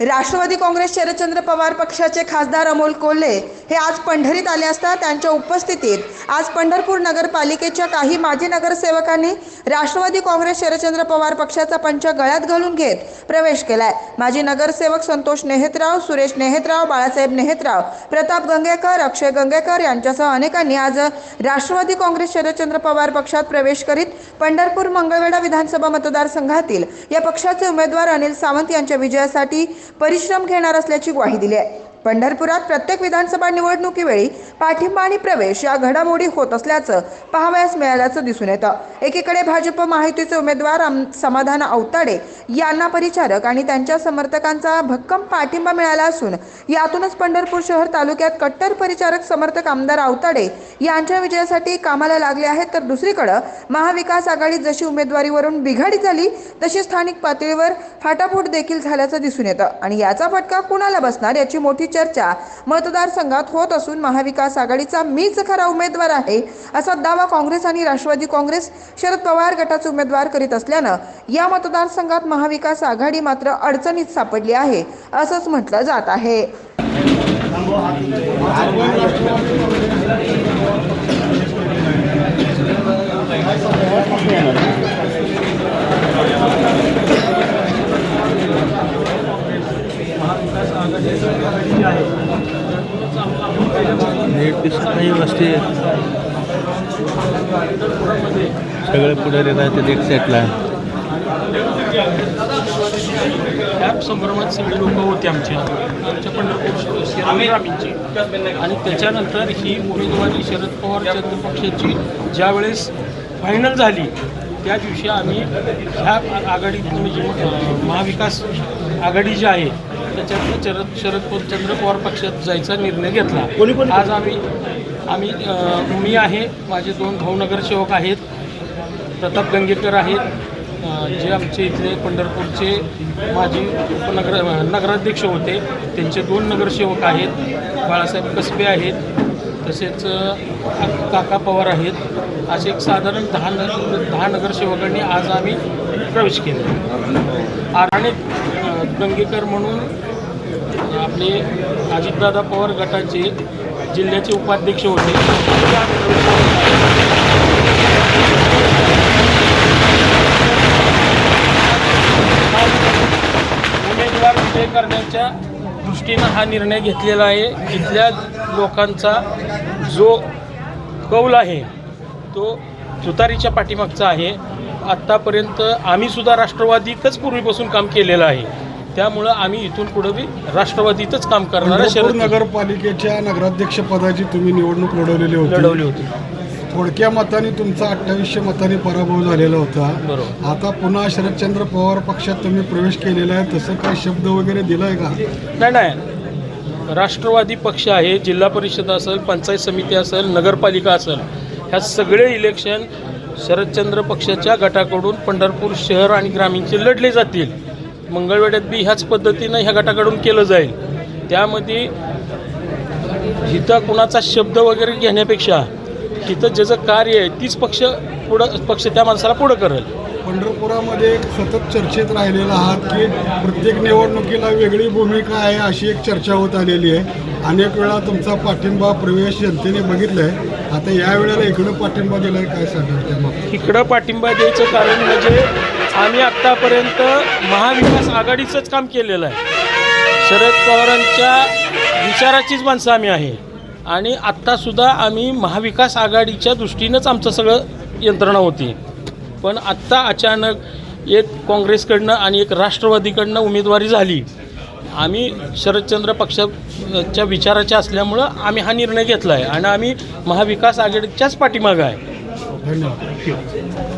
राष्ट्रवादी काँग्रेस शरदचंद्र पवार पक्षाचे खासदार अमोल कोल्हे हे आज पंढरीत आले असता त्यांच्या उपस्थितीत आज पंढरपूर नगरपालिकेच्या काही माजी नगरसेवकांनी राष्ट्रवादी काँग्रेस शरदचंद्र पवार पक्षाचा पंच गळ्यात घालून घेत प्रवेश केलाय. माजी नगरसेवक संतोष नेहेतराव सुरेश नेहेतराव बाळासाहेब नेहेतराव प्रताप गंगेकर अक्षय गंगेकर यांच्यासह अनेकांनी आज राष्ट्रवादी काँग्रेस शरदचंद्र पवार पक्षात प्रवेश करीत पंढरपूर मंगळवेढा विधानसभा मतदारसंघातील या पक्षाचे उमेदवार अनिल सावंत यांच्या विजयासाठी परिश्रम घेणार असल्याची ग्वाही दिली आहे. पंढरपुरात प्रत्येक विधानसभा निवडणुकीवेळी पाठिंबा आणि प्रवेश या घडामोडी होत असल्याचं पाहावयास मिळाल्याचं दिसून येतं. एकीकडे भाजप महायुतीचे उमेदवार आम- समाधान अवताडे यांना परिचारक आणि त्यांच्या समर्थकांचा भक्कम पाठिंबा मिळाला असून यातूनच पंढरपूर शहर तालुक्यात कट्टर परिचारक समर्थक आमदार अवताडे यांच्या विजयासाठी कामाला लागले आहेत. तर दुसरीकडं महाविकास आघाडी जशी उमेदवारीवरून बिघाडी झाली तशी स्थानिक पातळीवर फाटाफूट देखील झाल्याचं दिसून येतं. आणि याचा फटका कुणाला बसणार याची मोठी चर्चा मतदारसंघात होत असून महाविकास आघाडीचा मीच खरा उमेदवार आहे असा दावा काँग्रेस आणि राष्ट्रवादी काँग्रेस शरद पवार गटाचे उमेदवार करीत असल्यानं या मतदारसंघात महाविकास आघाडी मात्र अडचणीत सापडली आहे असंच म्हटलं जात आहे. नीट दिसत नाही वस्ती सगळे पुढारी येतात एक सेटला त्या संभ्रमात सगळे लोक होते आमचे. आमच्या पंढरपूर आणि त्याच्यानंतर ही उमेदवारी शरद पवार चंद्र पक्षाची ज्यावेळेस फायनल झाली त्या दिवशी आम्ही ह्या आघाडीत महाविकास आघाडी जी आहे त्याच्यात शरद शरद चंद्र पवार पक्षात जायचा निर्णय घेतला. आज आम्ही आम्ही मी आहे माझे दोन भाऊ नगरसेवक आहेत प्रताप गंगेकर आहेत जे आमचे इथले पंढरपूरचे माजी उपनगर नगराध्यक्ष होते. त्यांचे दोन नगरसेवक आहेत बाळासाहेब कसबे आहेत तसेच काका पवार आहेत. असे एक साधारण दहा न दहा नगरसेवकांनी आज आम्ही प्रवेश केला. आराणे अ, गंगेकर म्हणून आपले अजितदादा पवार गटाचे जिल्ह्याचे उपाध्यक्ष होते. उमेदवार विजय करण्याच्या दृष्टीनं हा निर्णय घेतलेला आहे. इथल्या लोकांचा जो कौल आहे तो तुतारीच्या पाठीमागचा आहे. आत्तापर्यंत आम्हीसुद्धा राष्ट्रवादीतच पूर्वीपासून काम केलेलं आहे. त्यामुळं आम्ही इथून पुढं बी राष्ट्रवादीतच काम करणार पंढरपूर नगरपालिकेच्या नगराध्यक्ष पदाची तुम्ही निवडणूक लढवलेली होती. लढवली होती. थोडक्या मताने तुमचा अठ्ठावीसशे मतांनी पराभव झालेला होता. बरोबर. आता पुन्हा शरदचंद्र पवार पक्षात तुम्ही प्रवेश केलेला आहे. तसं काय शब्द वगैरे दिलाय का? नाही नाही. राष्ट्रवादी पक्ष आहे जिल्हा परिषद असेल पंचायत समिती असेल नगरपालिका असेल ह्या सगळे इलेक्शन शरदचंद्र पक्षाच्या गटाकडून पंढरपूर शहर आणि ग्रामीणचे लढले जातील. मंगळवेड्यात बी ह्याच पद्धतीनं ह्या गटाकडून केलं जाईल. त्यामध्ये हिथं कुणाचा शब्द वगैरे घेण्यापेक्षा हिथं ज्याचं कार्य आहे तीच पक्ष पुढं पक्ष त्या माणसाला पुढं करेल. पंढरपुरामध्ये एक सतत चर्चेत राहिलेला आहात की प्रत्येक निवडणुकीला वेगळी भूमिका आहे अशी एक चर्चा होत आलेली आहे. अनेक वेळा तुमचा पाठिंबा प्रवेश जनतेने बघितलाय. आता या वेळेला इकडं पाठिंबा दिलाय काय सांगाल त्या बाबतीत? इकडं पाठिंबा द्यायचं कारण म्हणजे आम्ही आत्तापर्यंत महाविकास आघाडीचंच काम केलेलं आहे. शरद पवारांच्या विचाराचीच माणसं आम्ही आहे. आणि आत्तासुद्धा आम्ही महाविकास आघाडीच्या दृष्टीनंच आमचं सगळं यंत्रणा होती. पण आत्ता अचानक एक काँग्रेसकडनं आणि एक राष्ट्रवादीकडनं उमेदवारी झाली. आम्ही शरदचंद्र पक्षाच्या विचाराच्या असल्यामुळं आम्ही हा निर्णय घेतला आहे आणि आम्ही महाविकास आघाडीच्याच पाठीमागं आहे. धन्यवाद.